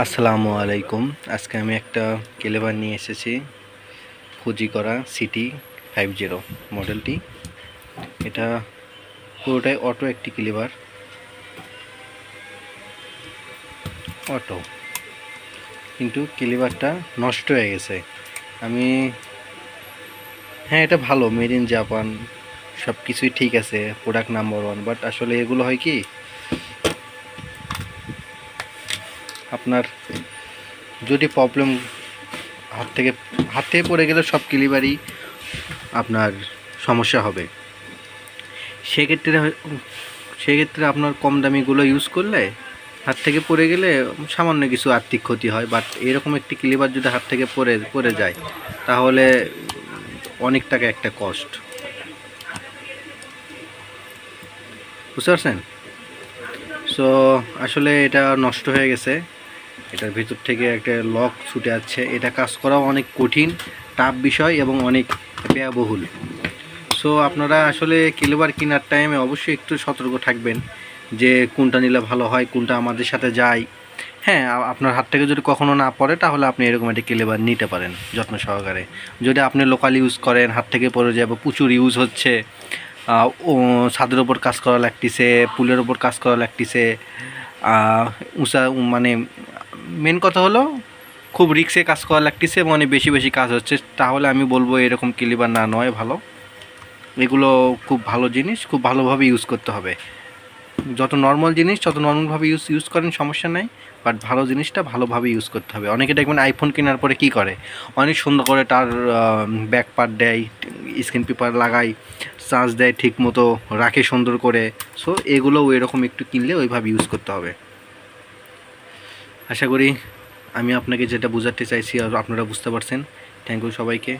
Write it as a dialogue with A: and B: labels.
A: আসসালামু আলাইকুম। আজকে আমি একটা কেলেবার নিয়ে এসেছি। ফুজি করা সিটি ফাইভ জিরো মডেলটি এটা পুরোটাই অটো একটি কেলেবার। অটো কিন্তু কেলেবারটা নষ্ট হয়ে গেছে। আমি হ্যাঁ এটা ভালো। মেড ইন জাপান সব কিছুই ঠিক আছে প্রোডাক্ট নাম্বার ওয়ান বাট আসলে এগুলো হয় কি আপনার যদি প্রবলেম হাত থেকে হাত থেকে পড়ে গেলে সব কিলিবারই আপনার সমস্যা হবে। সেক্ষেত্রে সেক্ষেত্রে আপনার কম দামিগুলো ইউজ করলে হাত থেকে পড়ে গেলে সামান্য কিছু আর্থিক ক্ষতি হয় বাট এরকম একটি ক্লিবার যদি হাত থেকে পড়ে পড়ে যায়, তাহলে অনেক টাকা একটা কস্ট বুঝতে পারছেন? সো আসলে এটা নষ্ট হয়ে গেছে। এটার ভিতর থেকে একটা লক ছুটে যাচ্ছে এটা কাজ করাও অনেক কঠিন টাফ বিষয় এবং অনেক ব্যয়বহুল। সো আপনারা আসলে কিলোবার কেনার টাইমে অবশ্যই একটু সতর্ক থাকবেন যে কোনটা নিলে ভালো হয়, কোনটা আমাদের সাথে যায়। হ্যাঁ আপনার হাত থেকে যদি কখনো না পড়ে, তাহলে আপনি এরকম একটা কেলেবার নিতে পারেন যত্ন সহকারে। যদি আপনি লোকাল ইউজ করেন, হাত থেকে পড়ে যায় বা প্রচুর ইউজ হচ্ছে ছাদের ওপর কাজ করা লাগতেছে, পুলের ওপর কাজ করা লাগতেছে উঁচা মানে মেন কথা হলো, খুব রিক্সে কাজ করা লাগতেছে মানে বেশি বেশি কাজ হচ্ছে। তাহলে আমি বলব এরকম কিলিবার না নয় ভালো। এগুলো খুব ভালো জিনিস, খুব ভালোভাবে ইউজ করতে হবে। যত নর্মাল জিনিস, তত নর্মালভাবে ইউজ ইউজ করেন, সমস্যা নাই। বাট ভালো জিনিসটা ভালোভাবে ইউজ করতে হবে। অনেকে দেখবেন আইফোন কেনার পরে কি করে? অনেক সুন্দর করে তার ব্যাক পার্ট দেয় স্ক্রিন পেপার লাগায় চার্জ দেয় ঠিক মতো রাখে সুন্দর করে। সো এগুলোও এরকম একটু কিনলে ওইভাবে ইউজ করতে হবে। আশা করি আমি আপনাকে যেটা বোঝাতে চাইছি আর আপনারা বুঝতে পারছেন। থ্যাংক ইউ সবাইকে।